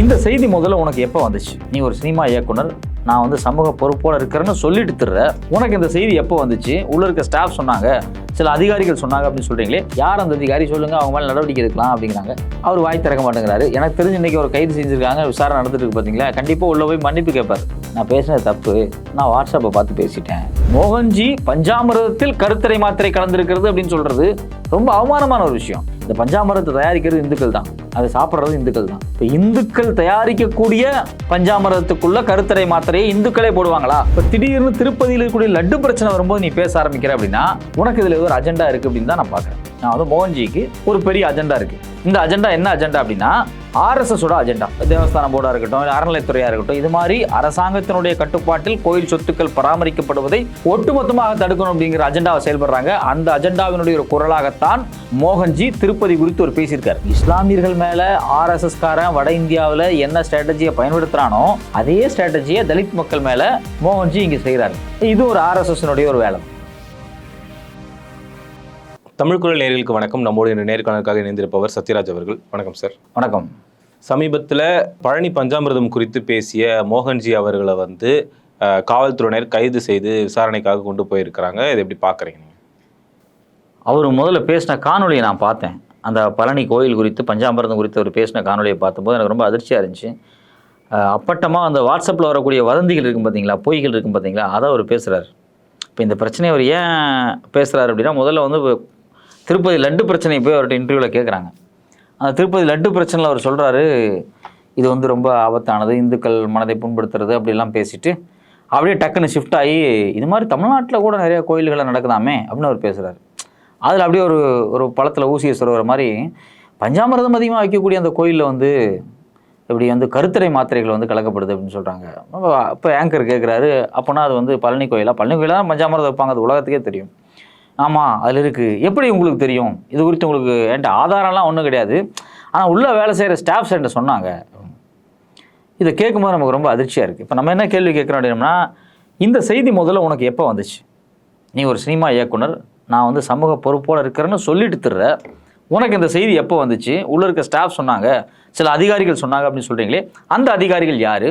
இந்த செய்தி முதல்ல உனக்கு எப்போ வந்துச்சு? நீ ஒரு சினிமா இயக்குனர் நான் வந்து சமூக பொறுப்போட இருக்கிறேன்னு சொல்லிட்டு திர்ற. உனக்கு இந்த செய்தி எப்போ வந்துச்சு? உள்ள இருக்க ஸ்டாஃப் சொன்னாங்க. சில அதிகாரிகள் சொன்னாங்க அப்படின்னு சொல்கிறீங்களே யார் அந்த அதிகாரி? சொல்லுங்க அவங்க மேலே நடவடிக்கை எடுக்கலாம் அப்படிங்கிறாங்க. அவர் வாய் திறக்க மாட்டேங்கிறாரு. எனக்கு தெரிஞ்சு இன்னைக்கு ஒரு கைது செஞ்சிருக்காங்க விசாரணை நடந்துட்டு இருக்கு கண்டிப்பாக கண்டிப்பா உள்ள போய் மன்னிப்பு கேட்பார் நான் பேசினது தப்பு. நான் வாட்ஸ்அப்பை பார்த்து பேசிட்டேன். மோகன்ஜி பஞ்சாமிரதத்தில் கருத்தரை மாத்திரை கலந்துருக்கிறது அப்படின்னு சொல்றது ரொம்ப அவமானமான ஒரு விஷயம். இந்த பஞ்சாமரத்தை தயாரிக்கிறது இந்துக்கள் தான். அதை சாப்பிட்றது இந்துக்கள் தான். இப்போ இந்துக்கள் தயாரிக்கக்கூடிய பஞ்சாமரத்துக்குள்ள கருத்தரை மாத்திரையை இந்துக்களே போடுவாங்களா? இப்போ திடீர்னு திருப்பதியில் இருக்கக்கூடிய லட்டு பிரச்சனை வரும்போது நீ பேச ஆரம்பிக்கிற அப்படின்னா உனக்கு இதில் ஏதோ ஒரு அஜெண்டா இருக்கு அப்படின்னு தான் நான் பார்க்குறேன். நான் வந்து மோகன்ஜிக்கு ஒரு பெரிய அஜெண்டா இருக்கு. இந்த அஜெண்டா என்ன அஜெண்டா அப்படின்னா ஆர்எஸ்எஸோட அஜெண்டா தேவஸ்தான போர்டாக இருக்கட்டும் அறநிலைத்துறையாக இருக்கட்டும் இது மாதிரி அரசாங்கத்தினுடைய கட்டுப்பாட்டில் கோயில் சொத்துக்கள் பராமரிக்கப்படுவதை ஒட்டுமொத்தமாக தடுக்கணும் அப்படிங்கிற அஜெண்டாவை செயல்படுறாங்க. அந்த அஜெண்டாவினுடைய ஒரு குரலாகத்தான் மோகன்ஜி திருப்பதி குறித்து ஒரு பேசியிருக்கார். இஸ்லாமியர்கள் மேலே ஆர்எஸ்எஸ் காரன் வட இந்தியாவில் என்ன ஸ்ட்ராட்டஜியை பயன்படுத்துகிறானோ அதே ஸ்ட்ராட்டஜியை தலித் மக்கள் மேலே மோகன்ஜி இங்கே செய்கிறார் இது ஒரு ஆர்எஸ்எஸ்னுடைய ஒரு வேலை. தமிழ் குரல் நேயர்களுக்கு வணக்கம். நம்மோடு இன்று நேர்காணலுக்காக இணைந்திருப்பவர் சத்யராஜ் அவர்கள். வணக்கம் சார் வணக்கம். சமீபத்தில் பழனி பஞ்சாமிர்தம் குறித்து பேசிய மோகன்ஜி அவர்களை வந்து காவல்துறையினர் கைது செய்து விசாரணைக்காக கொண்டு போயிருக்கிறாங்க. இதை எப்படி பார்க்குறீங்க நீங்கள் அவர் முதல்ல பேசின காணொலியை நான் பார்த்தேன். அந்த பழனி கோயில் குறித்து பஞ்சாமிரதம் குறித்து அவர் பேசின காணொலியை பார்த்தபோது எனக்கு ரொம்ப அதிர்ச்சியாக இருந்துச்சு. அப்பட்டமாக அந்த வாட்ஸ்அப்பில் வரக்கூடிய வதந்திகள் இருக்கும் பார்த்தீங்களா பொய்கள் இருக்கும் பார்த்தீங்களா அதை அவர் பேசுகிறார் இப்போ இந்த பிரச்சனையை அவர் ஏன் பேசுகிறாரு அப்படின்னா முதல்ல வந்து திருப்பதி லட்டு பிரச்சனையை போய் அவர்கிட்ட இன்டர்வியூவில் கேட்குறாங்க அந்த திருப்பதி லட்டு பிரச்சனையில் அவர் சொல்கிறாரு இது வந்து ரொம்ப ஆபத்தானது இந்துக்கள் மனதை புண்படுத்துறது அப்படிலாம் பேசிட்டு அப்படியே டக்குன்னு ஷிஃப்ட் ஆகி இது மாதிரி தமிழ்நாட்டில் கூட நிறைய கோயில்களை நடக்குதாமே அப்படின்னு அவர் பேசுகிறாரு அதில் அப்படியே ஒரு ஒரு பழத்தில் ஊசியை சொல்கிற மாதிரி பஞ்சாமிரதம் அதிகமாக வைக்கக்கூடிய அந்த கோயிலில் வந்து இப்படி வந்து கருத்தரை மாத்திரைகள் வந்து கலக்கப்படுது அப்படின்னு சொல்கிறாங்க அப்போ ஆங்கர் கேட்குறாரு அப்போனா அது வந்து பழனி கோயிலாக பழனி கோயிலாக தான் பஞ்சாமிரதம் வைப்பாங்க அது உலகத்துக்கே தெரியும். ஆமாம் அதில் இருக்குது எப்படி உங்களுக்கு தெரியும்? இது குறித்து உங்களுக்கு என்கிட்ட ஆதாரம்லாம் ஒன்றும் கிடையாது. ஆனால் உள்ளே வேலை செய்கிற ஸ்டாஃப்ஸ் என்கிட்ட சொன்னாங்க. இதை கேட்கும்போது நமக்கு ரொம்ப அதிர்ச்சியாக இருக்குது இப்போ நம்ம என்ன கேள்வி கேட்குறோம் அப்படின்னா இந்த செய்தி முதல்ல உனக்கு எப்போ வந்துச்சு? நீ ஒரு சினிமா இயக்குனர் நான் வந்து சமூக பொறுப்போடு இருக்கிறேன்னு சொல்லிட்டு தர்ற. உனக்கு இந்த செய்தி எப்போ வந்துச்சு? உள்ளே இருக்க ஸ்டாஃப் சொன்னாங்க. சில அதிகாரிகள் சொன்னாங்க அப்படின்னு சொல்கிறீங்களே அந்த அதிகாரிகள் யார்?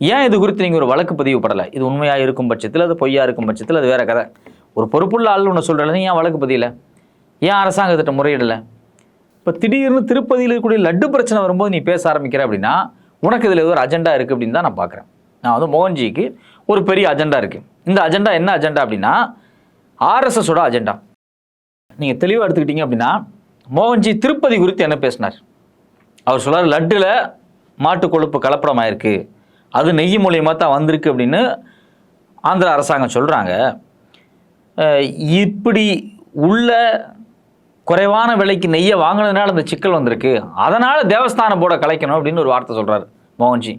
ஏன் இது குறித்து நீங்கள் ஒரு வழக்கு பதிவு படலை? இது உண்மையாக இருக்கும் பட்சத்தில் அது பொய்யா இருக்கும் பட்சத்தில் அது வேறு கதை. ஒரு பொறுப்புள்ள ஆள் ஒன்று சொல்கிறது ஏன் வழக்கு பதியல? ஏன் அரசாங்கத்திட்ட முறையிடலை? இப்போ திடீர்னு திருப்பதியில் இருக்கக்கூடிய லட்டு பிரச்சனை வரும்போது நீ பேச ஆரம்பிக்கிற அப்படின்னா உனக்கு இதில் ஏதோ ஒரு அஜெண்டா இருக்குது அப்படின்னு தான் நான் பார்க்குறேன் நான் வந்து மோகன்ஜிக்கு ஒரு பெரிய அஜெண்டா இருக்குது இந்த அஜெண்டா என்ன அஜெண்டா அப்படின்னா ஆர்எஸ்எஸோட அஜெண்டா நீங்கள் தெளிவாக எடுத்துக்கிட்டீங்க அப்படின்னா மோகன்ஜி திருப்பதி குறித்து என்ன பேசினார்? அவர் சொல்கிறார் லட்டில் மாட்டு கொழுப்பு கலப்படமாயிருக்கு. அது நெய் மூலியமாக தான் வந்திருக்கு அப்படின்னு ஆந்திர அரசாங்கம் சொல்கிறாங்க இப்படி உள்ள குறைவான விலைக்கு நெய்யை வாங்கினதுனால அந்த சிக்கல் வந்திருக்கு. அதனால் தேவஸ்தான போர்டை கலைக்கணும் அப்படின்னு ஒரு வார்த்தை சொல்கிறார் மோகன்ஜி.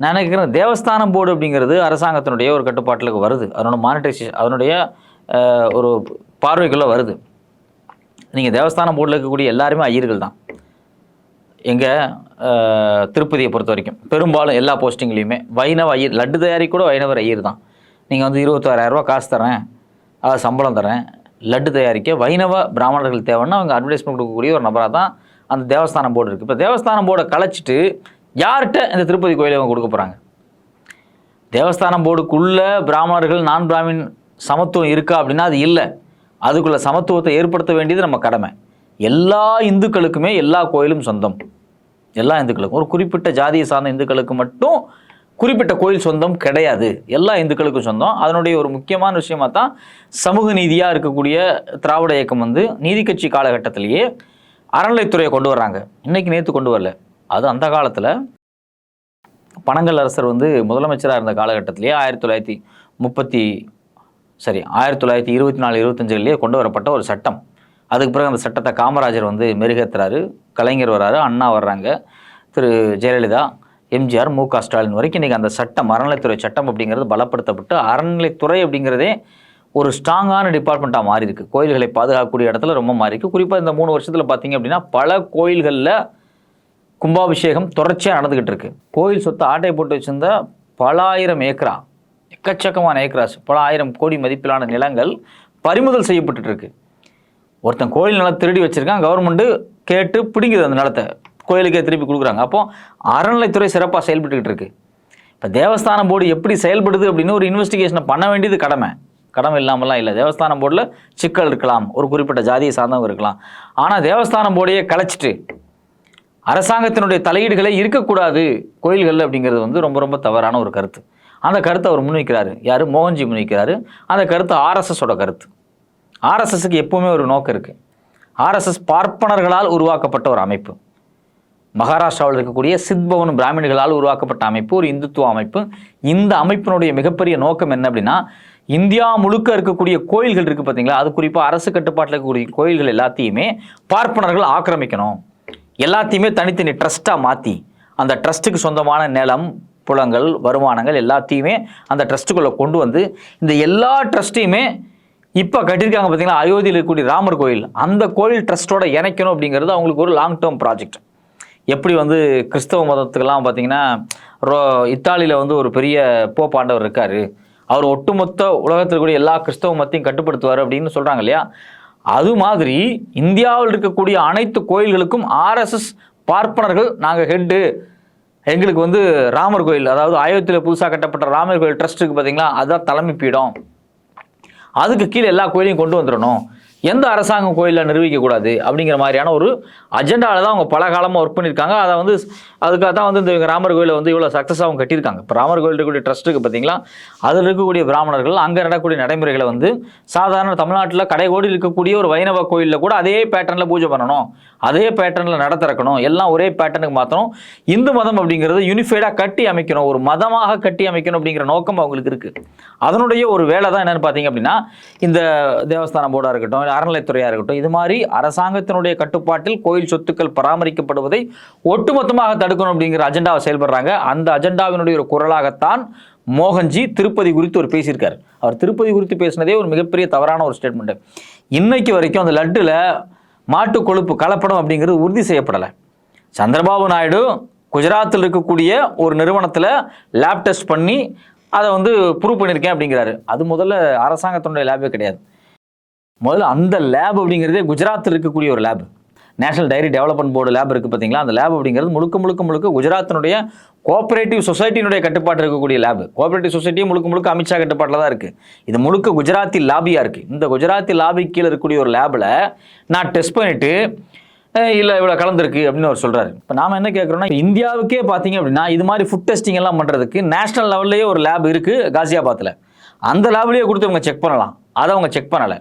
நான் நினைக்கிறேன் தேவஸ்தானம் போர்டு அப்படிங்கிறது அரசாங்கத்தினுடைய ஒரு கட்டுப்பாட்டிலுக்கு வருது. அதனோட மானிட்டைசேஷன் அதனுடைய ஒரு பார்வைக்குள்ளே வருது. நீங்கள் தேவஸ்தானம் போர்டில் இருக்கக்கூடிய எல்லாருமே ஐயர்கள் தான். எங்கள் திருப்பதியை பொறுத்த வரைக்கும். பெரும்பாலும் எல்லா போஸ்டிங்லேயுமே வைணவ ஐயர் லட்டு தயாரி கூட வைணவர் ஐயர் தான். நீங்கள் வந்து இருபத்தாறாயிரரூபா காசு தரேன் அதாவது சம்பளம் தரேன் லட்டு தயாரிக்க வைணவ பிராமணர்கள் தேவைன்னா அவங்க அட்வர்டைஸ்மெண்ட் கொடுக்கக்கூடிய ஒரு நபராக தான் அந்த தேவஸ்தானம் போர்டு இருக்குது இப்போ தேவஸ்தானம் போர்டை கலைச்சிட்டு யார்கிட்ட இந்த திருப்பதி கோயிலை அவங்க கொடுக்க போகிறாங்க தேவஸ்தானம் போர்டுக்குள்ளே பிராமணர்கள் நான் பிராமின் சமத்துவம் இருக்கா அப்படின்னா அது இல்லை. அதுக்குள்ள சமத்துவத்தை ஏற்படுத்த வேண்டியது நம்ம கடமை. எல்லா இந்துக்களுக்குமே எல்லா கோயிலும் சொந்தம். எல்லா இந்துக்களுக்கும். ஒரு குறிப்பிட்ட ஜாதியை சார்ந்த இந்துக்களுக்கு மட்டும் குறிப்பிட்ட கோயில் சொந்தம் கிடையாது. எல்லா இந்துக்களுக்கும் சொந்தம். அதனுடைய ஒரு முக்கியமான விஷயமா தான் சமூக நீதியாக இருக்கக்கூடிய திராவிட இயக்கம் வந்து நீதி கட்சி காலகட்டத்திலேயே அறநிலைத்துறையை கொண்டு வர்றாங்க. இன்னைக்கு நேற்று கொண்டு வரல. அது அந்த காலத்தில் பனங்கல் அரசர் வந்து முதலமைச்சராக இருந்த காலகட்டத்திலேயே ஆயிரத்தி தொள்ளாயிரத்தி முப்பத்தி சரி ஆயிரத்தி தொள்ளாயிரத்தி இருபத்தி நாலு இருபத்தஞ்சுலேயே கொண்டு வரப்பட்ட ஒரு சட்டம். அதுக்கு பிறகு அந்த சட்டத்தை காமராஜர் வந்து மெருகேற்றுறாரு கலைஞர் வர்றாரு அண்ணா வர்றாங்க. திரு ஜெயலலிதா எம்ஜிஆர் மு க ஸ்டாலின் வரைக்கும் இன்றைக்கி அந்த சட்டம் அறநிலைத்துறை சட்டம் அப்படிங்கிறது பலப்படுத்தப்பட்டு அறநிலைத்துறை அப்படிங்கிறதே ஒரு ஸ்ட்ராங்கான டிபார்ட்மெண்ட்டாக மாறி இருக்கு கோயில்களை பாதுகாக்கக்கூடிய இடத்துல ரொம்ப மாறி இருக்குது குறிப்பாக இந்த மூணு வருஷத்தில் பார்த்தீங்க அப்படின்னா பல கோயில்களில் கும்பாபிஷேகம் தொடர்ச்சியாக நடந்துக்கிட்டு இருக்குது கோயில் சொத்து ஆட்டை போட்டு வச்சிருந்த பல ஆயிரம் ஏக்கரா எக்கச்சக்கமான ஏக்கராஸ் பல ஆயிரம் கோடி மதிப்பிலான நிலங்கள் பறிமுதல் செய்யப்பட்டுருக்கு ஒருத்தன் கோயில் நிலம் திருடி வச்சுருக்கான் கவர்மெண்ட்டு கேட்டு பிடிக்குது அந்த நிலத்தை. கோயிலுக்கே திருப்பி கொடுக்குறாங்க. அப்போ அறநிலைத்துறை சிறப்பாக செயல்பட்டுக்கிட்டு இருக்கு. இப்போ தேவஸ்தான போர்டு எப்படி செயல்படுது அப்படின்னு ஒரு இன்வெஸ்டிகேஷனை பண்ண வேண்டியது கடமை. கடமை இல்லாமலாம் இல்லை. தேவஸ்தானம் போர்டில் சிக்கல் இருக்கலாம். ஒரு குறிப்பிட்ட ஜாதியை சார்ந்தவங்க இருக்கலாம். ஆனால் தேவஸ்தானம் போர்டையே கலைச்சிட்டு அரசாங்கத்தினுடைய தலையீடுகளே இருக்கக்கூடாது கோயில்கள் அப்படிங்கிறது வந்து ரொம்ப ரொம்ப தவறான ஒரு கருத்து. அந்த கருத்தை அவர் முன்வைக்கிறாரு. யார்? மோகன்ஜி முன்வைக்கிறாரு. அந்த கருத்து ஆர்எஸ்எஸோட கருத்து. ஆர்எஸ்எஸ்க்கு எப்பவுமே ஒரு நோக்கம் இருக்குது ஆர்எஸ்எஸ் பார்ப்பனர்களால் உருவாக்கப்பட்ட ஒரு அமைப்பு. மகாராஷ்டிராவில் இருக்கக்கூடிய சித்பவன் பிராமணிகளால் உருவாக்கப்பட்ட அமைப்பு ஒரு இந்துத்துவ அமைப்பு. இந்த அமைப்பினுடைய மிகப்பெரிய நோக்கம் என்ன அப்படின்னா இந்தியா முழுக்க இருக்கக்கூடிய கோயில்கள் இருக்குது பார்த்தீங்களா? அது குறிப்பாக அரசு கட்டுப்பாட்டில் இருக்கக்கூடிய கோயில்கள் எல்லாத்தையுமே பார்ப்பனர்கள் ஆக்கிரமிக்கணும். எல்லாத்தையுமே தனித்தனி ட்ரஸ்ட்டாக மாற்றி அந்த ட்ரஸ்ட்டுக்கு சொந்தமான நிலம் புலங்கள் வருமானங்கள் எல்லாத்தையுமே அந்த ட்ரஸ்ட்டுக்குள்ளே கொண்டு வந்து இந்த எல்லா ட்ரஸ்ட்டையுமே இப்போ கட்டியிருக்காங்க பார்த்தீங்களா? அயோத்தியில் இருக்கக்கூடிய ராமர் கோயில். அந்த கோயில் ட்ரஸ்ட்டோட இணைக்கணும் அப்படிங்கிறது அவங்களுக்கு ஒரு லாங் டேர்ம் ப்ராஜெக்ட் எப்படி வந்து கிறிஸ்தவ மதத்துக்கெல்லாம் பார்த்தீங்கன்னா ரோ இத்தாலியில் வந்து ஒரு பெரிய போப்பாண்டவர் இருக்கார். அவர் ஒட்டுமொத்த உலகத்தில் கூடிய எல்லா கிறிஸ்தவ மதத்தையும் கட்டுப்படுத்துவார் அப்படின்னு சொல்கிறாங்க இல்லையா? அது மாதிரி இந்தியாவில் இருக்கக்கூடிய அனைத்து கோயில்களுக்கும் ஆர்எஸ்எஸ் பார்ப்பனர்கள் நாங்கள் ஹெட்டு. எங்களுக்கு வந்து ராமர் கோயில் அதாவது அயோத்தியில் புதுசாக கட்டப்பட்ட ராமர் கோயில் ட்ரஸ்ட்டுக்கு பார்த்தீங்களா அதுதான் தலைமை பீடம். அதுக்கு கீழே எல்லா கோயிலையும் கொண்டு வந்துடணும். எந்த அரசாங்கம் கோயிலில் நிர்வகிக்கக்கூடாது அப்படிங்கிற மாதிரியான ஒரு அஜெண்டாவில் தான் அவங்க பல காலமாக ஒர்க் பண்ணியிருக்காங்க அதை வந்து அதுக்காக தான் வந்து இந்த ராமர் கோயிலை வந்து இவ்வளோ சக்ஸஸாகவும் கட்டியிருக்காங்க. இப்போ ராமர் கோயில் இருக்கக்கூடிய ட்ரஸ்ட்டுக்கு பார்த்தீங்களா அதில் இருக்கக்கூடிய பிராமணர்கள் அங்கே நடக்கக்கூடிய நடைமுறைகளை வந்து சாதாரண தமிழ்நாட்டில் கடைகோடி இருக்கக்கூடிய ஒரு வைணவ கோயிலில் கூட அதே பேட்டர்னில் பூஜை பண்ணணும். அதே பேட்டர்னில் நடத்திறக்கணும். எல்லாம் ஒரே பேட்டர்னுக்கு மாற்றணும் இந்து மதம் அப்படிங்கிறது யூனிஃபைடாக கட்டி அமைக்கணும். ஒரு மதமாக கட்டி அமைக்கணும் அப்படிங்கிற நோக்கம் அவங்களுக்கு இருக்குது அதனுடைய ஒரு வேலை தான் என்னென்னு பார்த்தீங்க அப்படின்னா இந்த தேவஸ்தான போர்டாக இருக்கட்டும் இல்லை அறநிலைத்துறையாக இருக்கட்டும் இது மாதிரி அரசாங்கத்தினுடைய கட்டுப்பாட்டில் கோயில் சொத்துக்கள் பராமரிக்கப்படுவதை ஒட்டுமொத்தமாக தடுக்கணும் அப்படிங்கிற அஜெண்டாவை செயல்படுறாங்க. அந்த அஜெண்டாவினுடைய ஒரு குரலாகத்தான் மோகன்ஜி திருப்பதி குறித்து ஒரு பேசியிருக்கார். அவர் திருப்பதி குறித்து பேசினதே ஒரு மிகப்பெரிய தவறான ஒரு ஸ்டேட்மெண்ட்டு இன்னைக்கு வரைக்கும் அந்த லட்டில் மாட்டு கொழுப்பு கலப்படம் அப்படிங்கிறது உறுதி செய்யப்படலை. சந்திரபாபு நாயுடு குஜராத்தில் இருக்கக்கூடிய ஒரு நிறுவனத்தில் லேப் டெஸ்ட் பண்ணி அதை வந்து ப்ரூவ் பண்ணியிருக்கேன் அப்படிங்கிறாரு. அது முதல்ல அரசாங்கத்தினுடைய லேபே கிடையாது. முதல்ல அந்த லேப் அப்படிங்கிறதே குஜராத்தில் இருக்கக்கூடிய ஒரு lab national dairy development board lab இருக்குது பார்த்தீங்களா? அந்த லேப் அப்படிங்கிறது முழுக்க முழுக்க முழுக்க குஜராத்தினுடைய கோஆபரேட்டிவ் சொசைட்டினுடைய கட்டுப்பாட்டு இருக்கக்கூடிய லேப். கோஆபரேட்டிவ் சொசைட்டியும் முழுக்க முழுக்க அமித்ஷா கட்டுப்பாட்டில் தான் இருக்குது இது முழுக்க குஜராத்தி லாபியாக இருக்குது இந்த குஜராத்தி லாபி கீழே இருக்கக்கூடிய ஒரு லேபில் நான் டெஸ்ட் பண்ணிவிட்டு இல்லை இவ்வளோ கலந்துருக்கு அப்படின்னு அவர் சொல்கிறாரு இப்போ நாம் என்ன கேட்குறோம்னா இந்தியாவுக்கே பார்த்தீங்க அப்படின்னா இது மாதிரி ஃபுட் டெஸ்டிங் எல்லாம் பண்ணுறதுக்கு நேஷனல் லெவல்லையே ஒரு லேப் இருக்குது காசியாபாத்தில் அந்த லேப்லேயே கொடுத்து அவங்க செக் பண்ணலாம். அதை அவங்க செக் பண்ணலை.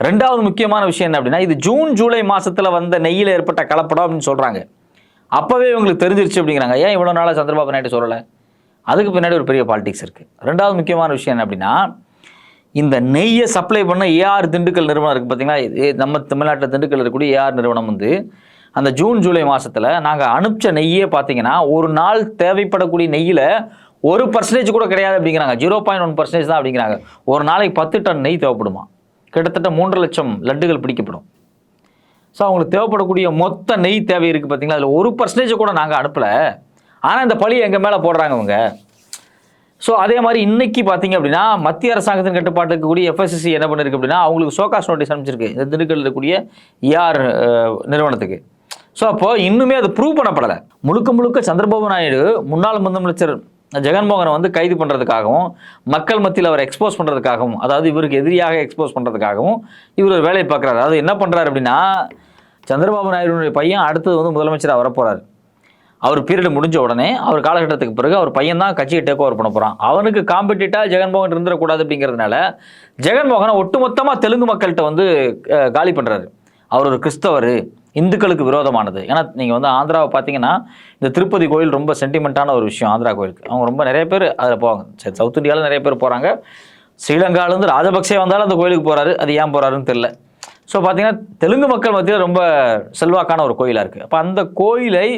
ரெண்டாவது முக்கியமான விஷயம் என்ன அப்படின்னா இது ஜூன் ஜூலை மாதத்தில் வந்த நெய்யில் ஏற்பட்ட கலப்படம் அப்படின்னு சொல்கிறாங்க அப்போவே இவங்களுக்கு தெரிஞ்சிருச்சு அப்படிங்கிறாங்க. ஏன் இவ்வளோ நாளாக சந்திரபாபு நாயுடு சொல்லலை? அதுக்கு பின்னாடி ஒரு பெரிய பாலிடிக்ஸ் இருக்குது ரெண்டாவது முக்கியமான விஷயம் என்ன அப்படின்னா இந்த நெய்யை சப்ளை பண்ண ஏஆர் திண்டுக்கல் நிறுவனம் இருக்குது பார்த்தீங்களா நம்ம தமிழ்நாட்டில் திண்டுக்கல் இருக்கக்கூடிய ஏஆர் நிறுவனம் வந்து அந்த ஜூன் ஜூலை மாதத்தில் நாங்கள் அனுப்பிச்ச நெய்யே பார்த்தீங்கன்னா ஒரு நாள் தேவைப்படக்கூடிய நெய்யில் ஒரு பர்சன்டேஜ் கூட கிடையாது அப்படிங்கிறாங்க. ஜீரோ பாயிண்ட் ஒன் பர்சன்டேஜ் தான் அப்படிங்கிறாங்க. ஒரு நாளைக்கு பத்து டன் நெய் தேவைப்படுமா? கிட்டத்தட்ட மூன்று லட்சம் லட்டுகள் பிடிக்கப்படும். ஸோ அவங்களுக்கு தேவைப்படக்கூடிய மொத்த நெய் தேவை இருக்குது பார்த்தீங்களா அதில் ஒரு பர்சன்டேஜ் கூட நாங்கள் அனுப்பலை. ஆனால் இந்த பழி எங்கள் மேலே போடுறாங்க அவங்க ஸோ அதே மாதிரி இன்னைக்கு பார்த்தீங்க அப்படின்னா மத்திய அரசாங்கத்தின் கட்டுப்பாட்டு இருக்கக்கூடிய எஃப்எஸ்எஸ்சி என்ன பண்ணிருக்கு அப்படின்னா அவங்களுக்கு சோகாஸ் நோட்டீஸ் அனுப்பிச்சிருக்கு. இந்த திண்டுக்கல் இருக்கக்கூடிய ஏஆர் நிறுவனத்துக்கு. ஸோ அப்போ இன்னுமே அது ப்ரூவ் பண்ணப்படலை. முழுக்க முழுக்க சந்திரபாபு நாயுடு முன்னாள் முதலமைச்சர் ஜெகன்மோகனை வந்து கைது பண்ணுறதுக்காகவும் மக்கள் மத்தியில் அவர் எக்ஸ்போஸ் பண்ணுறதுக்காகவும் அதாவது இவருக்கு எதிரியாக எக்ஸ்போஸ் பண்ணுறதுக்காகவும் இவர் ஒரு வேலையை பார்க்குறாரு. அதாவது என்ன பண்ணுறாரு அப்படின்னா சந்திரபாபு நாயுடுடைய பையன் அடுத்தது வந்து முதலமைச்சராக வரப்போகிறார் அவர் பீரியடு முடிஞ்ச உடனே அவர் காலகட்டத்துக்கு பிறகு அவர் பையன் தான் கட்சியை டேக் ஓவர் பண்ண போகிறான் அவனுக்கு காம்படிட்டாக ஜெகன்மோகன் இருந்துடக்கூடாது அப்படிங்கிறதுனால ஜெகன்மோகனை ஒட்டுமொத்தமாக தெலுங்கு மக்கள்கிட்ட வந்து காலி பண்ணுறாரு அவர் ஒரு கிறிஸ்தவர். இந்துக்களுக்கு விரோதமானது. ஏன்னா நீங்கள் வந்து ஆந்திராவை பார்த்தீங்கன்னா இந்த திருப்பதி கோயில் ரொம்ப சென்டிமெண்ட்டான ஒரு விஷயம் ஆந்திரா கோயிலுக்கு. அவங்க ரொம்ப நிறைய பேர் அதில் போவாங்க. சரி சவுத் இந்தியாவில் நிறைய பேர் போகிறாங்க ஸ்ரீலங்காலேருந்து ராஜபக்சே வந்தாலும் அந்த கோயிலுக்கு போகிறாரு அது ஏன் போகிறாருன்னு தெரில ஸோ பார்த்தீங்கன்னா தெலுங்கு மக்கள் மத்தியில் ரொம்ப செல்வாக்கான ஒரு கோயிலாக இருக்குது அப்போ அந்த கோயிலை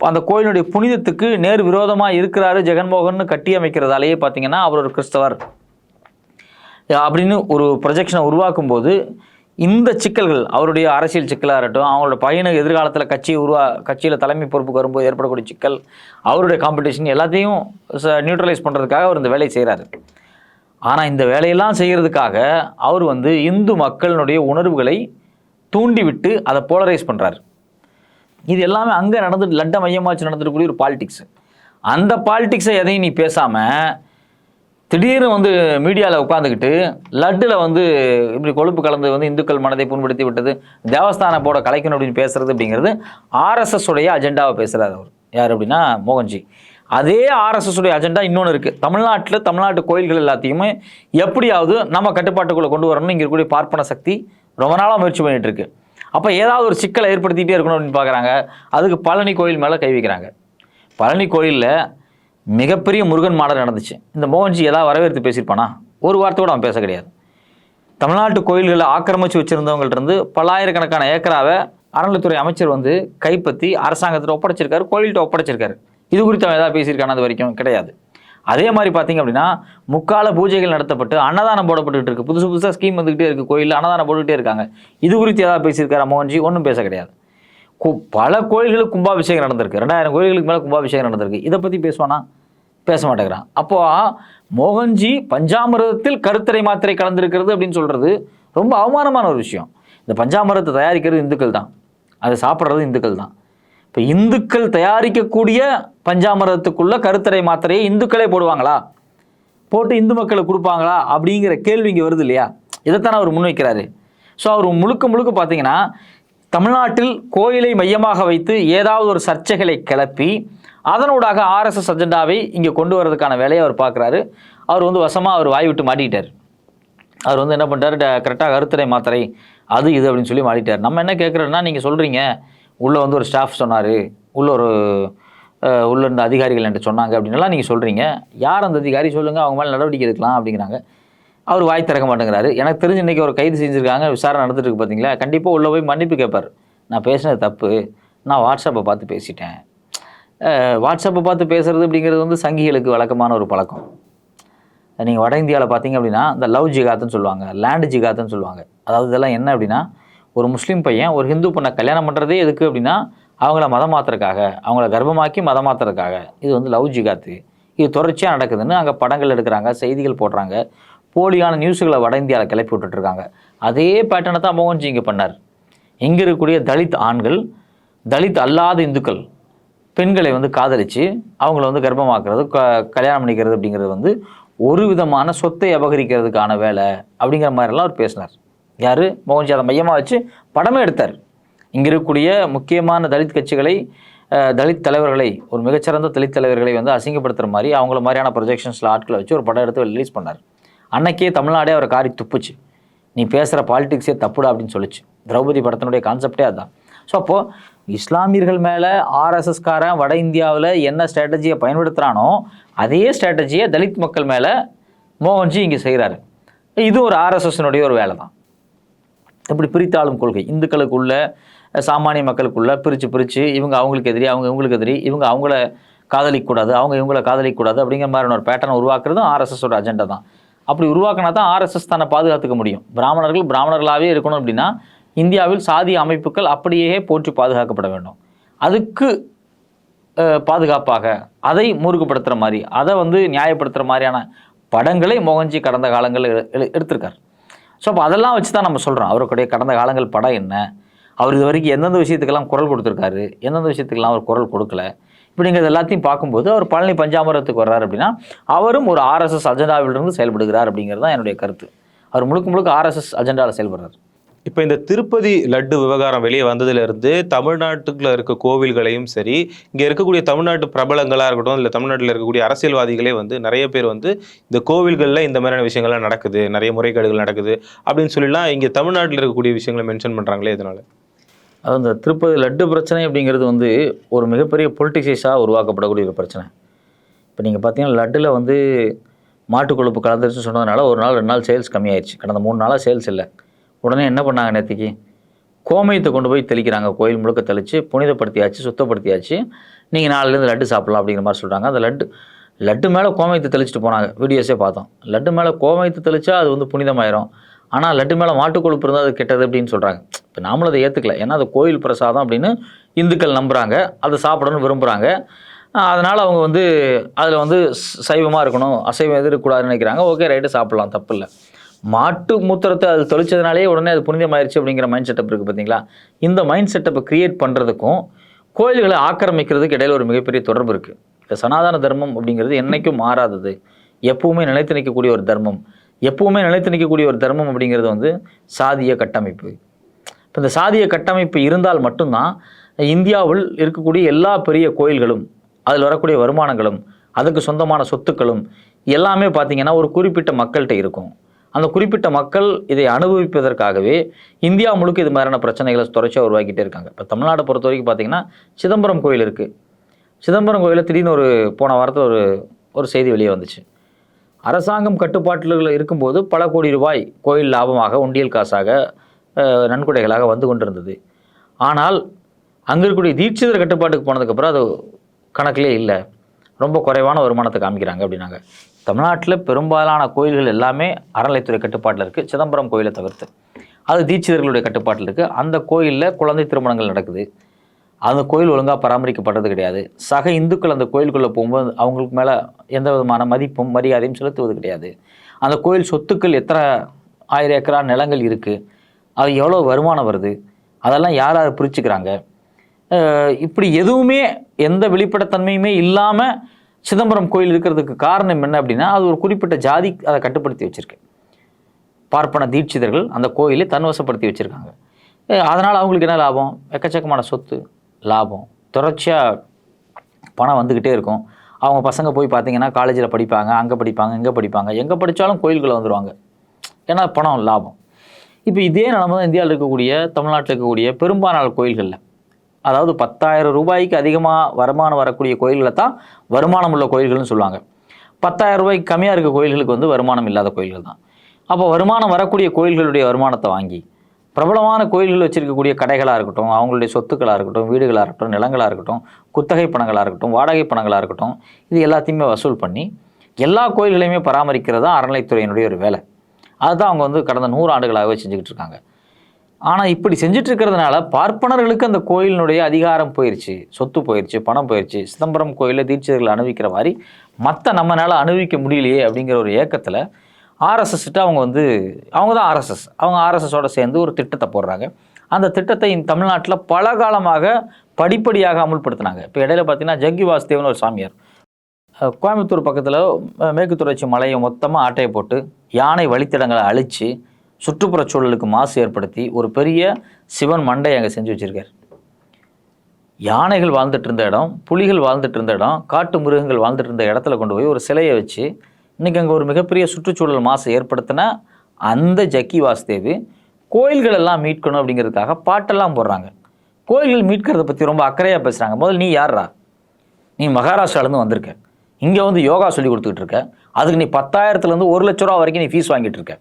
அந்த கோயிலுடைய புனிதத்துக்கு நேர் விரோதமாக இருக்கிறாரு ஜெகன்மோகன் கட்டி அமைக்கிறதாலேயே பார்த்தீங்கன்னா அவர் ஒரு கிறிஸ்தவர். அப்படின்னு ஒரு ப்ரொஜெக்ஷனை உருவாக்கும் போது இந்த சிக்கல்கள் அவருடைய அரசியல் சிக்கலாக இருக்கட்டும் அவங்களோட பையனை எதிர்காலத்தில் கட்சி உருவா கட்சியில் தலைமை பொறுப்புக்கு வரும்போது ஏற்படக்கூடிய சிக்கல் அவருடைய காம்படிஷன் எல்லாத்தையும் நியூட்ரலைஸ் பண்ணுறதுக்காக அவர் இந்த வேலையை செய்கிறாரு ஆனால் இந்த வேலையெல்லாம் செய்கிறதுக்காக அவர் வந்து இந்து மக்களினுடைய உணர்வுகளை தூண்டிவிட்டு அதை போலரைஸ் பண்ணுறாரு இது எல்லாமே அங்கே நடந்துட்டு லண்டன் மையமாக வச்சு நடந்துருக்கூடிய ஒரு பாலிடிக்ஸ் அந்த பாலிடிக்ஸை எதையும் நீ பேசாமல் திடீர்னு வந்து மீடியாவில் உட்காந்துக்கிட்டு லட்டில் வந்து இப்படி கொழுப்பு கலந்து வந்து இந்துக்கள் மனதை புண்படுத்தி விட்டது தேவஸ்தான போட கலைக்கணும் அப்படின்னு பேசுறது அப்படிங்கிறது ஆர்எஸ்எஸ் உடைய அஜெண்டாவை பேசுகிறார் அவர். யார் அப்படின்னா மோகன்ஜி. அதே ஆர்எஸ்எஸ் உடைய அஜெண்டா இன்னொன்று இருக்குது தமிழ்நாட்டில் தமிழ்நாட்டு கோயில்கள் எல்லாத்தையுமே எப்படியாவது நம்ம கட்டுப்பாட்டுக்குள்ளே கொண்டு வரணும்னு இங்கே இருக்கக்கூடிய பார்ப்பன சக்தி ரொம்ப நாளாக முயற்சி பண்ணிட்டு இருக்கு. அப்போ ஏதாவது ஒரு சிக்கலை ஏற்படுத்திகிட்டே இருக்கணும் அப்படின்னு பார்க்குறாங்க அதுக்கு பழனி கோயில் மேலே கை வைக்கிறாங்க. பழனி கோயிலில் மிகப்பெரிய முருகன் மாடல் நடந்துச்சு. இந்த மோகன்ஜி ஏதாவது வரவேற்று பேசியிருப்பானா? ஒரு வார்த்தை கூட அவன் பேச கிடையாது. தமிழ்நாட்டு கோயில்களை ஆக்கிரமிச்சு வச்சிருந்தவங்கள்ட்ட இருந்து பல்லாயிரக்கணக்கான ஏக்கராவை அறநிலைத்துறை அமைச்சர் வந்து கைப்பற்றி அரசாங்கத்தில் ஒப்படைச்சிருக்காரு கோயில்கிட்ட ஒப்படைச்சிருக்காரு. இது குறித்து அவன் ஏதாவது பேசியிருக்கான அது வரைக்கும் கிடையாது. அதே மாதிரி பார்த்தீங்க அப்படின்னா முக்கால பூஜைகள் நடத்தப்பட்டு அன்னதானம் போடப்பட்டுட்டு இருக்கு. புதுசு புதுசாக ஸ்கீம் வந்துக்கிட்டே இருக்குது கோயிலில் அன்னதானம் போட்டுக்கிட்டே இருக்காங்க. இது குறித்து ஏதாவது பேசியிருக்காரு மோகன்ஜி? ஒன்றும் பேச கிடையாது. கு- பல கோயில்களுக்கு கும்பாபிஷேகம் நடந்திருக்கு. ரெண்டாயிரம் கோயில்களுக்கு மேலே கும்பாபிஷேகம் நடந்திருக்கு. இதை பற்றி பேசுவானா? பேச மாட்டேங்கிறான். அப்போ மோகன்ஜி பஞ்சாமிரதத்தில் கருத்தரை மாத்திரை கலந்திருக்கிறது அப்படின்னு சொல்றது ரொம்ப அவமானமான ஒரு விஷயம். இந்த பஞ்சாமிரத்தை தயாரிக்கிறது இந்துக்கள் தான். அதை சாப்பிட்றது இந்துக்கள் தான். இப்போ இந்துக்கள் தயாரிக்கக்கூடிய பஞ்சாமிரதத்துக்குள்ள கருத்தரை மாத்திரையை இந்துக்களே போடுவாங்களா? போட்டு இந்து மக்களுக்கு கொடுப்பாங்களா? அப்படிங்கிற கேள்வி இங்கே வருது இல்லையா? இதைத்தானே அவர் முன்வைக்கிறாரு. ஸோ அவர் முழுக்க முழுக்க பார்த்தீங்கன்னா தமிழ்நாட்டில் கோயிலை மையமாக வைத்து ஏதாவது ஒரு சர்ச்சைகளை கிளப்பி அதனூடாக ஆர்எஸ்எஸ் அஜெண்டாவை இங்கே கொண்டு வரதுக்கான வேலையை அவர் பார்க்குறாரு. அவர் வந்து வசமாக அவர் வாய் விட்டு மாட்டிக்கிட்டார். அவர் வந்து என்ன பண்ணிட்டாரு கரெக்டாக கருத்தரை மாத்திரை அது இது அப்படின்னு சொல்லி மாட்டிட்டார் நம்ம என்ன கேட்குறோன்னா நீங்கள் சொல்கிறீங்க உள்ளே வந்து ஒரு ஸ்டாஃப் சொன்னார் உள்ள ஒரு அஹ், உள்ள இருந்த அதிகாரிகள் என்கிட்ட சொன்னாங்க அப்படின்னுலாம் நீங்கள் சொல்கிறீங்க யார் அந்த அதிகாரி? சொல்லுங்கள் அவங்க மேலே நடவடிக்கை எடுக்கலாம் அப்படிங்கிறாங்க. அவர் வாய் திறக்க மாட்டேங்கிறாரு. எனக்கு தெரிஞ்சு இன்றைக்கி ஒரு கைது செஞ்சுருக்காங்க விசாரணை நடந்துட்டு இருக்கு பார்த்தீங்களா கண்டிப்பாக உள்ளே போய் மன்னிப்பு கேட்பார் நான் பேசினது தப்பு. நான் வாட்ஸ்அப்பை பார்த்து பேசிட்டேன். வாட்ஸ்அப்பை பார்த்து பேசுறது அப்படிங்கிறது வந்து சங்கிகளுக்கு வழக்கமான ஒரு பழக்கம். நீங்கள் வட இந்தியாவில் பார்த்தீங்க அப்படின்னா இந்த லவ் ஜிகாத்துன்னு சொல்லுவாங்க லேண்ட் ஜிகாத்துன்னு சொல்லுவாங்க. அதாவது இதெல்லாம் என்ன அப்படின்னா ஒரு முஸ்லீம் பையன் ஒரு ஹிந்து பொண்ணை கல்யாணம் பண்ணுறதே எதுக்கு அப்படின்னா அவங்கள மதம் மாத்துறதுக்காக அவங்கள கர்ப்பமாக்கி மதம் மாத்துறதுக்காக. இது வந்து லவ் ஜிகாத்து. இது தொடர்ச்சியாக நடக்குதுன்னு அங்கே படங்கள் எடுக்கிறாங்க செய்திகள் போடுறாங்க. போலியான நியூஸுகளை வட இந்தியாவில் கிளப்பி விட்டுட்டு இருக்காங்க அதே பேட்டர்னை தான் மோகன்ஜி இங்கே பண்ணார். இங்கே இருக்கக்கூடிய தலித் ஆண்கள் தலித் அல்லாத இந்துக்கள் பெண்களை வந்து காதலித்து அவங்கள வந்து கர்ப்பமாக்குறது க கல்யாணம் பண்ணிக்கிறது அப்படிங்கிறது வந்து ஒரு விதமான சொத்தை அபகரிக்கிறதுக்கான வேலை அப்படிங்கிற மாதிரிலாம் அவர் பேசினார். யார்? மோகன்ஜி அதை மையமாக வச்சு படமே எடுத்தார். இங்கே இருக்கக்கூடிய முக்கியமான தலித் கட்சிகளை தலித் தலைவர்களை ஒரு மிகச்சிறந்த தலித் தலைவர்களை வந்து அசிங்கப்படுத்துகிற மாதிரி அவங்கள மாதிரியான ப்ரொஜெக்ஷன்ஸில் ஆட்களை வச்சு ஒரு படம் எடுத்து ரிலீஸ் பண்ணார். அன்னைக்கே தமிழ்நாடே அவரை காரி துப்புச்சு. நீ பேசுகிற பாலிடிக்ஸே தப்புடா அப்படின்னு சொல்லிச்சு. திரௌபதி படத்தினுடைய கான்செப்டே அதுதான் ஸோ அப்போது இஸ்லாமியர்கள் மேலே ஆர்எஸ்எஸ்காரன் வட இந்தியாவில் என்ன ஸ்ட்ராட்டஜியை பயன்படுத்துகிறானோ அதே ஸ்ட்ராட்டஜியை தலித் மக்கள் மேலே மோகன்ஜி இங்கே செய்கிறாரு இது ஒரு ஆர்எஸ்எஸ்னுடைய ஒரு வேலை தான் இப்படி பிரித்தாளும் கொள்கை. இந்துக்களுக்குள்ள சாமானிய மக்களுக்குள்ள பிரித்து பிரித்து இவங்க அவங்களுக்கு எதிரி அவங்க இவங்களுக்கு எதிரி இவங்க அவங்கள காதலிக்கூடாது அவங்க இவங்கள காதலிக்கூடாது அப்படிங்கிற மாதிரியான ஒரு பேட்டர்ன் உருவாக்குறதும் ஆர்எஸ்எஸோட அஜெண்டா தான். அப்படி உருவாக்கினா தான் ஆர்எஸ்எஸ் தன்னை பாதுகாத்துக்க முடியும். பிராமணர்கள் பிராமணர்களாகவே இருக்கணும் அப்படின்னா இந்தியாவில் சாதி அமைப்புகள் அப்படியே போற்றி பாதுகாக்கப்பட வேண்டும். அதுக்கு பாதுகாப்பாக அதை முறுக்குப்படுத்துகிற மாதிரி அதை வந்து நியாயப்படுத்துகிற மாதிரியான படங்களை மோகன்ஜி கடந்த காலங்களில் எடு- எடுத்திருக்கார். ஸோ அப்போ அதெல்லாம் வச்சு தான் நம்ம சொல்கிறோம் அவருடைய கடந்த காலங்கள் படம் என்ன? அவர் இது வரைக்கும் எந்தெந்த விஷயத்துக்கெல்லாம் குரல் கொடுத்துருக்காரு? எந்தெந்த விஷயத்துக்கெல்லாம் அவர் குரல் கொடுக்கல? இப்படிங்கிறது எல்லாத்தையும் பார்க்கும்போது அவர் பழனி பஞ்சாமரத்துக்கு வர்றார் அப்படின்னா அவரும் ஒரு ஆர்எஸ்எஸ் அஜெண்டாவிலிருந்து செயல்படுகிறார் அப்படிங்கிறது தான் என்னுடைய கருத்து. அவர் முழுக்க முழுக்க ஆர்எஸ்எஸ் அஜெண்டாவில் செயல்படுறார். இப்போ இந்த திருப்பதி லட்டு விவகாரம் வெளியே வந்ததுலேருந்து தமிழ்நாட்டுக்குள்ள இருக்க கோவில்களையும் சரி இங்கே இருக்கக்கூடிய தமிழ்நாட்டு பிரபலங்களாக இருக்கட்டும் இல்லை தமிழ்நாட்டில் இருக்கக்கூடிய அரசியல்வாதிகளே வந்து நிறைய பேர் வந்து இந்த கோவில்களில் இந்த மாதிரியான விஷயங்கள்லாம் நடக்குது நிறைய முறைகேடுகள் நடக்குது அப்படின்னு சொல்லிலாம் இங்கே தமிழ்நாட்டில் இருக்கக்கூடிய விஷயங்களை மென்ஷன் பண்ணுறாங்களே இதனால் அது இந்த திருப்பதி லட்டு பிரச்சனை அப்படிங்கிறது வந்து ஒரு மிகப்பெரிய பொலிட்டிசைஸாக உருவாக்கப்படக்கூடிய ஒரு பிரச்சனை. இப்போ நீங்கள் பார்த்தீங்கன்னா லட்டில் வந்து மாட்டு கொழுப்பு கலந்துருச்சுன்னு சொன்னதுனால ஒரு நாள் ரெண்டு நாள் சேல்ஸ் கம்மியாயிருச்சு. கடந்த மூணு நாளாக சேல்ஸ் இல்லை. உடனே என்ன பண்ணாங்க நேற்றுக்கு கோமயத்தை கொண்டு போய் தெளிக்கிறாங்க. கோயில் முழுக்க தெளித்து புனிதப்படுத்தியாச்சு சுத்தப்படுத்தியாச்சு. நீங்கள் நாளிலேருந்து லட்டு சாப்பிட்லாம் அப்படிங்கிற மாதிரி சொல்கிறாங்க அந்த லட்டு லட்டு மேலே கோமயத்தை தெளிச்சிட்டு போனாங்க. வீடியோஸே பார்த்தோம். லட்டு மேலே கோமயத்தை தெளித்தா அது வந்து புனிதமாயிரும். ஆனால் லட்டு மேலே மாட்டு கொழுப்பு இருந்தால் அது கெட்டது அப்படின்னு சொல்கிறாங்க இப்போ நாமளும் அதை ஏற்றுக்கல ஏன்னா அது கோயில் பிரசாதம் அப்படின்னு இந்துக்கள் நம்புகிறாங்க அதை சாப்பிடணும்னு விரும்புகிறாங்க அதனால் அவங்க வந்து அதில் வந்து சைவமாக இருக்கணும். அசைவம் எது இருக்கக்கூடாதுன்னு நினைக்கிறாங்க. ஓகே ரைட்டு சாப்பிட்லாம். தப்பு இல்லை. மாட்டு மூத்திரத்தை அது தொழிச்சதுனாலே உடனே அது புனிதமாயிருச்சு அப்படிங்கிற மைண்ட் செட்டப் இருக்குது பார்த்தீங்களா இந்த மைண்ட் செட்டப்பை க்ரியேட் பண்ணுறதுக்கும் கோயில்களை ஆக்கிரமிக்கிறதுக்கு இடையில் ஒரு மிகப்பெரிய தொடர்பு இருக்குது இந்த சனாதன தர்மம் அப்படிங்கிறது என்றைக்கும் மாறாதது. எப்பவுமே நிலைத்து நிற்கக்கூடிய ஒரு தர்மம். எப்பவுமே நிலைத்து நிற்கக்கூடிய ஒரு தர்மம் அப்படிங்கிறது வந்து சாதிய கட்டமைப்பு. இப்போ இந்த சாதிய கட்டமைப்பு இருந்தால் மட்டும்தான் இந்தியாவில் இருக்கக்கூடிய எல்லா பெரிய கோயில்களும் அதில் வரக்கூடிய வருமானங்களும் அதுக்கு சொந்தமான சொத்துக்களும் எல்லாமே பார்த்தீங்கன்னா ஒரு குறிப்பிட்ட மக்கள்கிட்ட இருக்கும். அந்த குறிப்பிட்ட மக்கள் இதை அனுபவிப்பதற்காகவே இந்தியா முழுக்க இது மாதிரியான பிரச்சனைகளை தொடர்ச்சியாக உருவாக்கிட்டே இருக்காங்க. இப்போ தமிழ்நாட்டை பொறுத்த வரைக்கும் பார்த்தீங்கன்னா சிதம்பரம் கோயில் இருக்குது சிதம்பரம் கோயிலில் திடீர்னு ஒரு போன வாரத்தில் ஒரு ஒரு செய்தி வெளியே வந்துச்சு. அரசாங்கம் கட்டுப்பாட்டில் இருக்கும்போது பல கோடி ரூபாய் கோயில் லாபமாக உண்டியல் காசாக நன்கொடைகளாக வந்து கொண்டிருந்தது. ஆனால் அங்கே இருக்கக்கூடிய தீட்சிதர் கட்டுப்பாட்டுக்கு போனதுக்கப்புறம் அது கணக்கிலே இல்லை. ரொம்ப குறைவான வருமானத்தை காமிக்கிறாங்க அப்படின்னாங்க. தமிழ்நாட்டில் பெரும்பாலான கோயில்கள் எல்லாமே அறநிலைத்துறை கட்டுப்பாட்டில் இருக்குது சிதம்பரம் கோயிலை தவிர்த்து. அது தீட்சிதர்களுடைய கட்டுப்பாட்டில் இருக்குது அந்த கோயிலில் குழந்தை திருமணங்கள் நடக்குது. அந்த கோயில் ஒழுங்காக பராமரிக்கப்பட்டது கிடையாது. சக இந்துக்கள் அந்த கோயிலுக்குள்ளே போகும்போது அவங்களுக்கு மேலே எந்த விதமான மதிப்பும் மரியாதையும் செலுத்துவது கிடையாது. அந்த கோயில் சொத்துக்கள் எத்தனை ஆயிரம் ஏக்கரா நிலங்கள் இருக்குது அது எவ்வளோ வருமானம் வருது? அதெல்லாம் யார் யார் பிரிச்சுக்கிறாங்க? இப்படி எதுவுமே எந்த வெளிப்படைத்தன்மையுமே இல்லாமல் சிதம்பரம் கோயில் இருக்கிறதுக்கு காரணம் என்ன அப்படின்னா அது ஒரு குறிப்பிட்ட ஜாதி அதை கட்டுப்படுத்தி வச்சுருக்கு. பார்ப்பன தீட்சிதர்கள் அந்த கோயிலை தன்வசப்படுத்தி வச்சுருக்காங்க. அதனால் அவங்களுக்கு என்ன லாபம்? எக்கச்சக்கமான சொத்து. லாபம். தொடர்ச்சியாக பணம் வந்துக்கிட்டே இருக்கும். அவங்க பசங்க போய் பார்த்தீங்கன்னா காலேஜில் படிப்பாங்க அங்கே படிப்பாங்க இங்கே படிப்பாங்க. எங்கே படித்தாலும் கோயில்களை வந்துடுவாங்க ஏன்னா பணம் லாபம். இப்போ இதே நிலைமை தான் இந்தியாவில் இருக்கக்கூடிய தமிழ்நாட்டில் இருக்கக்கூடிய பெரும்பாலான கோயில்களில். அதாவது பத்தாயிரம் ரூபாய்க்கு அதிகமாக வருமானம் வரக்கூடிய கோயில்களை தான் வருமானம் உள்ள கோயில்கள்னு சொல்லுவாங்க. பத்தாயிரம் ரூபாய்க்கு கம்மியாக இருக்க கோயில்களுக்கு வந்து வருமானம் இல்லாத கோயில்கள் தான். அப்போ வருமானம் வரக்கூடிய கோயில்களுடைய வருமானத்தை வாங்கி பிரபலமான கோயில்கள் வச்சிருக்கக்கூடிய கடைகளாக இருக்கட்டும் அவங்களுடைய சொத்துக்களாக இருக்கட்டும் வீடுகளாக இருக்கட்டும் நிலங்களாக இருக்கட்டும் குத்தகை பணங்களாக இருக்கட்டும் வாடகை பணங்களாக இருக்கட்டும் இது எல்லாத்தையுமே வசூல் பண்ணி எல்லா கோயில்களையுமே பராமரிக்கிறதா அறநிலைத்துறையினுடைய ஒரு வேலை. அதுதான் அவங்க வந்து கடந்த நூறு ஆண்டுகளாகவே செஞ்சுக்கிட்டு இருக்காங்க. ஆனால் இப்படி செஞ்சுட்டு இருக்கிறதுனால பார்ப்பனர்களுக்கு அந்த கோயிலினுடைய அதிகாரம் போயிடுச்சு சொத்து போயிடுச்சு பணம் போயிடுச்சு சிதம்பரம் கோயிலில் தீட்சிதர்கள் அணுவிக்கிற மாதிரி மற்ற நம்மளால் அனுபவிக்க முடியலையே அப்படிங்கிற ஒரு ஏக்கத்தில் ஆர்எஸ்எஸ்ட்டு அவங்க வந்து அவங்க தான் ஆர்எஸ்எஸ். அவங்க ஆர்எஸ்எஸோட சேர்ந்து ஒரு திட்டத்தை போடுறாங்க. அந்த திட்டத்தை இந்த தமிழ்நாட்டில் பல காலமாக படிப்படியாக அமுல்படுத்தினாங்க. இப்போ இடையில பார்த்தீங்கன்னா ஜக்கி வாசுதேவன் ஒரு சாமியார். கோயம்புத்தூர் பக்கத்தில் மேற்கு தொடர்ச்சி மலையை மொத்தமாக ஆட்டையை போட்டு யானை வழித்தடங்களை அழித்து சுற்றுப்புற சூழலுக்கு மாசு ஏற்படுத்தி ஒரு பெரிய சிவன் மண்டை அங்கே செஞ்சு வச்சிருக்கார். யானைகள் வாழ்ந்துட்டு இருந்த இடம் புலிகள் வாழ்ந்துட்டு இருந்த இடம் காட்டு மிருகங்கள் வாழ்ந்துட்டு இருந்த இடத்துல கொண்டு போய் ஒரு சிலையை வச்சு இன்றைக்கி அங்கே ஒரு மிகப்பெரிய சுற்றுச்சூழல் மாசை ஏற்படுத்தின அந்த ஜக்கி வாசுதேவு கோயில்களெல்லாம் மீட்கணும் அப்படிங்கிறதுக்காக பாட்டெல்லாம் போடுறாங்க. கோயில்கள் மீட்கிறத பற்றி ரொம்ப அக்கறையாக பேசுகிறாங்க முதல்ல நீ யார்ரா நீ மகாராஷ்டிராலேருந்து வந்திருக்க. இங்கே வந்து யோகா சொல்லி கொடுத்துக்கிட்டு இருக்க. அதுக்கு நீ பத்தாயிரத்துலேருந்து ஒரு லட்ச ரூபா வரைக்கும் நீ ஃபீஸ் வாங்கிட்டு இருக்க.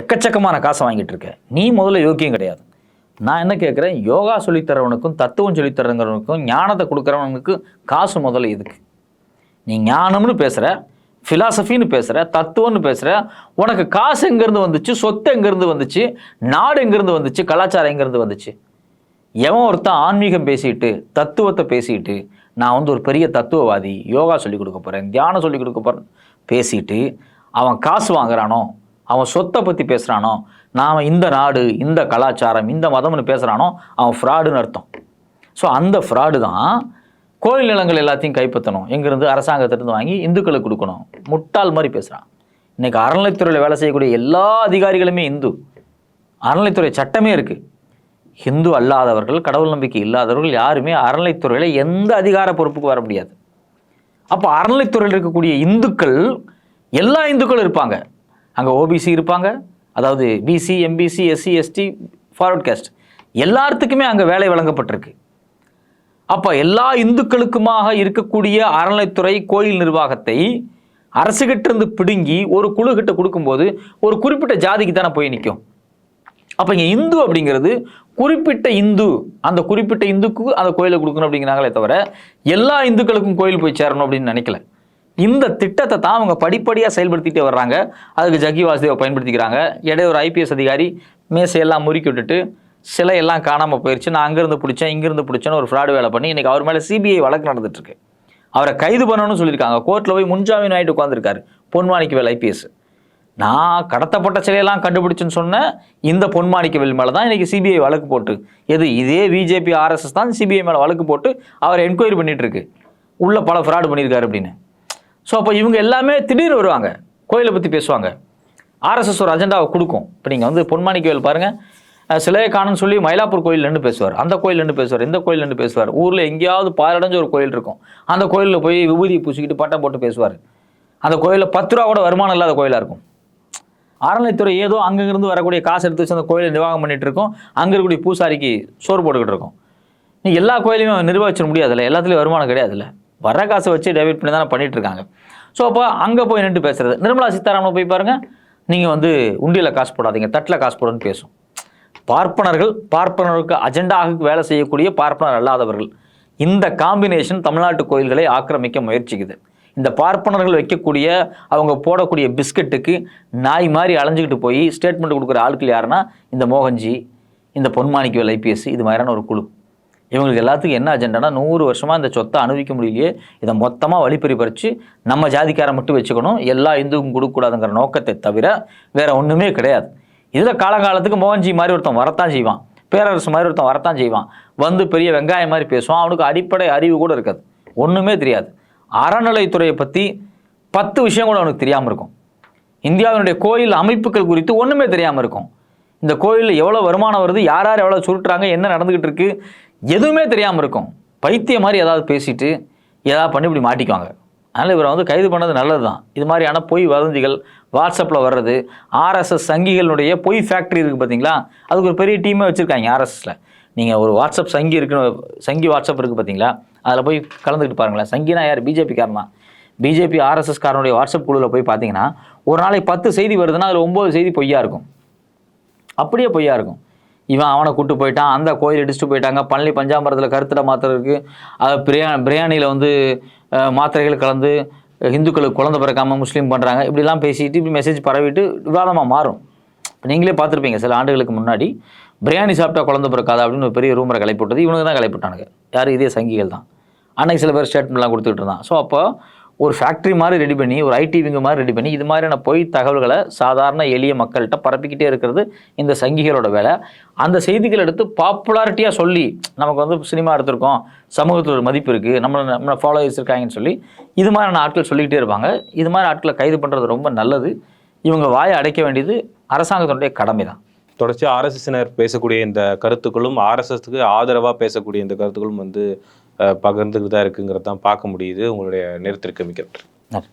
எக்கச்சக்கமான காசை வாங்கிட்டு இருக்க. நீ முதல்ல யோக்கியம் கிடையாது. நான் என்ன கேட்குறேன் யோகா சொல்லித்தரவனுக்கும் தத்துவம் சொல்லித்தரங்கிறவனுக்கும் ஞானத்தை கொடுக்குறவனுக்கு காசு முதல்ல இதுக்கு நீ ஞானம்னு பேசுகிற ஃபிலாசபின்னு பேசுகிற தத்துவம்னு பேசுகிற உனக்கு காசு எங்கேருந்து வந்துச்சு சொத்து எங்கேருந்து வந்துச்சு நாடு எங்கேருந்து வந்துச்சு கலாச்சாரம் எங்கேருந்து வந்துச்சு? எவன் ஒருத்தன் ஆன்மீகம் பேசிட்டு தத்துவத்தை பேசிட்டு நான் வந்து ஒரு பெரிய தத்துவவாதி யோகா சொல்லி கொடுக்க போகிறேன் தியானம் சொல்லிக் கொடுக்க போகிறேன் பேசிட்டு அவன் காசு வாங்குறானோ அவன் சொத்தை பற்றி பேசுகிறானோ நாம் இந்த நாடு இந்த கலாச்சாரம் இந்த மதம்னு பேசுகிறானோ அவன் ஃப்ராடுன்னு அர்த்தம். ஸோ அந்த ஃப்ராடு தான் கோயில் நிலங்கள் எல்லாத்தையும் கைப்பற்றணும். எங்கேருந்து? அரசாங்கத்திலிருந்து வாங்கி இந்துக்களை கொடுக்கணும். முட்டாள் மாதிரி பேசுகிறான் இன்னைக்கு அறநிலைத்துறையில் வேலை செய்யக்கூடிய எல்லா அதிகாரிகளுமே இந்து. அறநிலைத்துறை சட்டமே இருக்குது ஹிந்து அல்லாதவர்கள் கடவுள் நம்பிக்கை இல்லாதவர்கள் யாருமே அறநிலைத்துறையில் எந்த அதிகார பொறுப்புக்கு வர முடியாது. அப்போ அறநிலைத்துறையில் இருக்கக்கூடிய இந்துக்கள் எல்லா இந்துக்களும் இருப்பாங்க. அங்கே ஓபிசி இருப்பாங்க. அதாவது BC MBC SC ST forward caste எல்லாத்துக்குமே அங்கே வேலை வழங்கப்பட்டிருக்கு. அப்போ எல்லா இந்துக்களுக்குமாக இருக்கக்கூடிய அறநிலைத்துறை கோயில் நிர்வாகத்தை அரசுகிட்ட இருந்து பிடுங்கி ஒரு குழு கிட்ட கொடுக்கும்போது ஒரு குறிப்பிட்ட ஜாதிக்கு தானே போய் நிற்கும் அப்போ இங்கே இந்து அப்படிங்கிறது குறிப்பிட்ட இந்து அந்த குறிப்பிட்ட இந்துக்கு அந்த கோயிலை கொடுக்கணும் அப்படிங்கிறாங்களே தவிர எல்லா இந்துக்களுக்கும் கோயில் போய் சேரணும் அப்படின்னு நினைக்கல. இந்த திட்டத்தை தான் அவங்க படிப்படியாக செயல்படுத்திகிட்டே வர்றாங்க. அதுக்கு ஜக்கி வாசுதேவை பயன்படுத்திக்கிறாங்க. இடையே ஒரு ஐபிஎஸ் அதிகாரி மேசையெல்லாம் முறுக்கி விட்டுட்டு சிலையெல்லாம் காணாமல் போயிடுச்சு நான் அங்கேருந்து பிடிச்சேன் இங்கேருந்து பிடிச்சேன்னு ஒரு ஃப்ராடு வேலை பண்ணி இன்னைக்கு அவர் மேலே சிபிஐ வழக்கு நடந்துட்டுருக்கு அவரை கைது பண்ணணும்னு சொல்லியிருக்காங்க. கோர்ட்டில் போய் முன்ஜாமீன் ஆகிட்டு உட்காந்துருக்காரு பொன்மாணிக்கவேல் வேலை ஐபிஎஸ் நான் கடத்தப்பட்ட சிலையெல்லாம் கண்டுபிடிச்சுன்னு சொன்ன இந்த பொன்மாணிக்கவேல் மேலே தான் இன்றைக்கி சிபிஐ வழக்கு போட்டு எது இதே பிஜேபி ஆர்எஸ்எஸ் தான் சிபிஐ மேலே வழக்கு போட்டு அவர் என்கொயரி பண்ணிகிட்ருக்கு உள்ளே உள்ள பல ஃப்ராடு பண்ணியிருக்காரு அப்படின்னு. ஸோ அப்போ இவங்க எல்லாமே திடீர்னு வருவாங்க. கோயிலை பற்றி பேசுவாங்க. ஆர்எஸ்எஸ் ஒரு அஜெண்டாவை கொடுக்கும். இப்போ நீங்கள் வந்து பொன்மாணிக்கவேல் பாருங்கள் சிலையை காணும்னு சொல்லி மயிலாப்பூர் கோயில் பேசுவார். அந்த கோயிலேருந்து பேசுவார் இந்த கோயிலேருந்து பேசுவார். ஊரில் எங்கேயாவது பாரடைஞ்ச ஒரு கோயில் இருக்கும். அந்த கோயிலில் போய் விபூதி பூசிக்கிட்டு பட்டம் போட்டு பேசுவார். அந்த கோயிலில் பத்து ரூபா கூட வருமானம் இல்லாத கோயிலாக இருக்கும். அறநிலைத்துறை ஏதோ அங்கங்கிருந்து வரக்கூடிய காசு எடுத்து வச்சு அந்த கோயிலை நிர்வாகம் பண்ணிட்டு இருக்கோம். அங்கே இருக்கக்கூடிய பூசாரிக்கு சோறு போட்டுக்கிட்டு இருக்கோம். நீ எல்லா கோயிலையும் நிர்வகிச்சிட முடியாதுல்ல எல்லாத்துலேயும் வருமானம் கிடையாதுல்ல வர காசை வச்சு டெபிட் பண்ணி தானே பண்ணிட்டு இருக்காங்க. ஸோ அப்போ அங்கே போய் நின்று பேசுறது. நிர்மலா சீதாராமனை போய் பாருங்கள் நீங்கள் வந்து உண்டியில் காசு போடாதீங்க தட்டில் காசு போடுன்னு பேசும். பார்ப்பனர்கள் பார்ப்பனருக்கு அஜெண்டாக வேலை செய்யக்கூடிய பார்ப்பனர் அல்லாதவர்கள். இந்த காம்பினேஷன் தமிழ்நாட்டு கோயில்களை ஆக்கிரமிக்க முயற்சிக்குது. இந்த பார்ப்பனர்கள் வைக்கக்கூடிய அவங்க போடக்கூடிய பிஸ்கெட்டுக்கு நாய் மாதிரி அலைஞ்சிக்கிட்டு போய் ஸ்டேட்மெண்ட் கொடுக்குற ஆட்கள் யாருன்னா இந்த மோகன்ஜி இந்த பொன்மாணிக்கவேல் ஐபிஎஸ் இது மாதிரியான ஒரு குழு. இவங்களுக்கு எல்லாத்துக்கும் என்ன அஜெண்டானா நூறு வருஷமாக இந்த சொத்தை அனுபவிக்க முடியலையே இதை மொத்தமாக வழிப்பறி பறித்து நம்ம ஜாதிக்காரை மட்டும் வச்சுக்கணும் எல்லா இந்துக்கும் கொடுக்கக்கூடாதுங்கிற நோக்கத்தை தவிர வேற ஒன்றுமே கிடையாது. இதில் காலகாலத்துக்கு மோகன்ஜி மாதிரி ஒருத்தன் வரத்தான் செய்வான். பேரரசு மாதிரி ஒருத்தன் வரத்தான் செய்வான். வந்து பெரிய வெங்காயம் மாதிரி பேசுவான். அவனுக்கு அடிப்படை அறிவு கூட இருக்காது. ஒன்றுமே தெரியாது. அறநிலைத்துறையை பற்றி பத்து விஷயம் கூட அவனுக்கு தெரியாமல் இருக்கும். இந்தியாவினுடைய கோயில் அமைப்புகள் குறித்து ஒன்றுமே தெரியாமல் இருக்கும். இந்த கோயிலில் எவ்வளோ வருமானம் வருது யார் யார் எவ்வளோ சுருட்டுறாங்க என்ன நடந்துக்கிட்டு இருக்குது எதுவுமே தெரியாமல் இருக்கும். பைத்தியம் மாதிரி ஏதாவது பேசிட்டு ஏதாவது பண்ணி இப்படி மாட்டிக்குவாங்க. அதனால் இவரை வந்து கைது பண்ணது நல்லது தான் இது மாதிரியான பொய் வதந்திகள் வாட்ஸ்அப்பில் வர்றது ஆர்எஸ்எஸ் சங்கிகளுடைய பொய் ஃபேக்ட்ரி இருக்குது பார்த்தீங்களா அதுக்கு ஒரு பெரிய டீமே வச்சுருக்காங்க ஆர்எஸ்எஸில் நீங்கள் ஒரு வாட்ஸ்அப் சங்கி இருக்குன்னு சங்கி வாட்ஸ்அப் இருக்குது பார்த்தீங்களா அதில் போய் கலந்துக்கிட்டு பாருங்களேன். சங்கினா யார்? பிஜேபி பிஜேபி ஆர்எஸ்எஸ் காரனுடைய வாட்ஸ்அப் குழுவில் போய் பார்த்தீங்கன்னா ஒரு நாளைக்கு பத்து செய்தி வருதுன்னா அதில் ஒம்பது செய்தி பொய்யா இருக்கும். அப்படியே பொய்யா இருக்கும். இவன் அவனை கூட்டு போயிட்டான் அந்த கோயில் இடிச்சுட்டு போயிட்டாங்க பழனி பஞ்சாமரத்தில் கருத்திட மாத்திரம் இருக்குது அது பிரியா பிரியாணியில் வந்து மாத்திரைகள் கலந்து இந்துக்களுக்கு குழந்தை பிறக்காமல் முஸ்லீம் பண்ணுறாங்க இப்படிலாம் பேசிட்டு இப்படி மெசேஜ் பரவிட்டு விவாதமாக மாறும். இப்போ நீங்களே பார்த்துருப்பீங்க சில ஆண்டுகளுக்கு முன்னாடி பிரியாணி சாப்பிட்டா குழந்தை பிறக்காது? அப்படின்னு ஒரு பெரிய ரூமரை கிளப்பிவிட்டது இவனுக்கு தான் கிளப்பிவிட்டானுங்க யார்? இதே சங்கிகள் தான். அன்னைக்கு சில பேர் ஸ்டேட்மெண்ட்லாம் கொடுத்துட்டு இருந்தான். ஸோ அப்போ ஒரு ஃபேக்ட்ரி மாதிரி ரெடி பண்ணி ஒரு ஐடி விங்கு மாதிரி ரெடி பண்ணி இது மாதிரியான பொய் தகவல்களை சாதாரண எளிய மக்கள்கிட்ட பரப்பிக்கிட்டே இருக்கிறது இந்த சங்கிகளோட வேலை. அந்த செய்திகள் எடுத்து பாப்புலாரிட்டியாக சொல்லி நமக்கு வந்து சினிமா எடுத்திருக்கோம் சமூகத்தில் ஒரு மதிப்பு இருக்குது நம்மளை நம்மளை ஃபாலோவர்ஸ் இருக்காங்கன்னு சொல்லி இது மாதிரியான ஆட்கள் சொல்லிக்கிட்டே இருப்பாங்க. இது மாதிரி ஆட்களை கைது பண்ணுறது ரொம்ப நல்லது. இவங்க வாயை அடைக்க வேண்டியது அரசாங்கத்தினுடைய கடமை தான் தொடர்ச்சி ஆர்எஸ்எஸ்னர் பேசக்கூடிய இந்த கருத்துக்களும் ஆர்எஸ்எஸ்க்கு ஆதரவாக பேசக்கூடிய இந்த கருத்துக்களும் வந்து பகிர்ந்துக்கிட்டு தான் இருக்குங்கிறதான் பார்க்க முடியுது. உங்களுடைய நேரத்திற்கு மிக்க நன்றி.